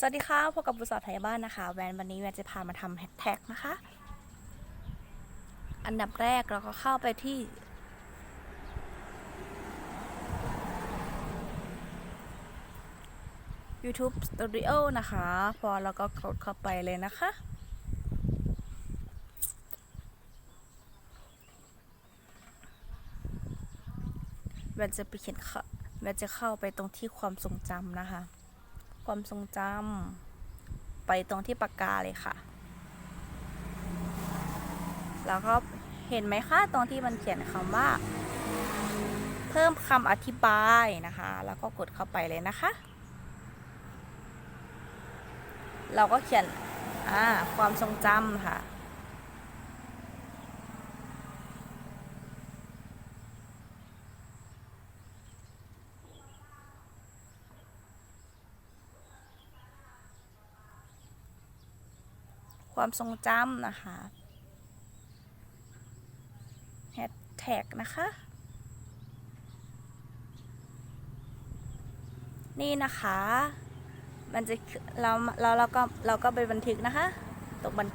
สวัสดีค่ะพบกับบุษราไทยบ้านนะคะ แวนวันนี้แวนจะพามาทำแฮชแท็กนะคะ อันดับแรกเราก็เข้าไปที่ YouTube Studio นะคะ พอเราก็กดเข้าไปเลยนะคะ แวนจะไปเขียนเข้าแวนจะเข้าไปตรงที่ความทรงจำนะคะ ความทรงจำไปตรงที่ปากกาเลยค่ะ แล้วก็เห็นไหมคะตรงที่มันเขียนคำว่า เพิ่มคำอธิบายนะคะ แล้วก็กดเข้าไปเลยนะคะ เราก็เขียนความทรงจำค่ะ ความทรงจำนะคะแฮชแท็กนะคะ นี่นะคะ มันจะเราเราเราก็เราก็ไปบันทึกนะคะ ตกบัน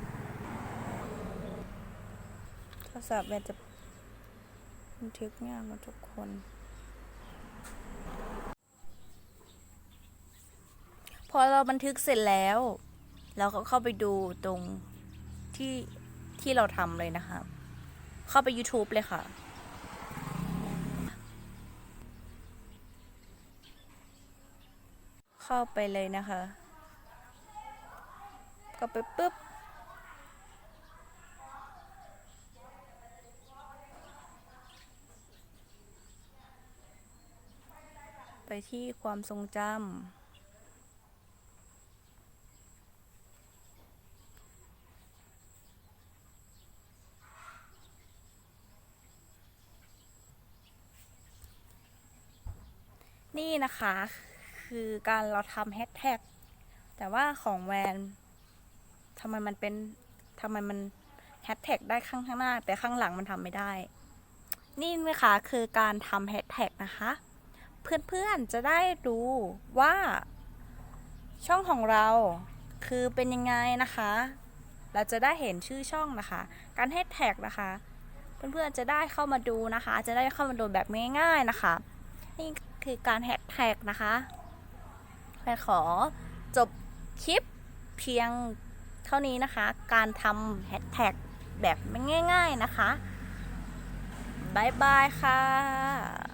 โทรศัพท์มันจะบันทึกงานมาทุกคนพอเราบันทึกเสร็จแล้ว เราก็เข้าไปดูตรงที่ที่เราทำเลยนะคะ เข้าไป YouTube เลยค่ะ เข้าไปเลยนะคะ ก็ไปปุ๊บไปที่ความทรงจำ นี่นะคะคือการเราทำแฮชแท็กแต่ว่าของแวนทำไมมันเป็นทำไมมันแฮชแท็กได้ข้างข้างหน้า แต่ข้างหลังมันทำไม่ได้ นี่นะคะคือการทำแฮชแท็กนะคะ เพื่อนๆจะได้ดูว่า ช่องของเราคือเป็นยังไงนะคะ เราจะได้เห็นชื่อช่องนะคะ การแฮชแท็กนะคะ เพื่อนๆจะได้เข้ามาดูนะคะ จะได้เข้ามาดูแบบง่ายๆนะคะนี่ คือการแฮชแท็กนะคะแพนขอจบคลิปเพียงเท่านี้นะคะ การทำแฮชแท็กแบบง่าย ๆนะคะบายบายค่ะ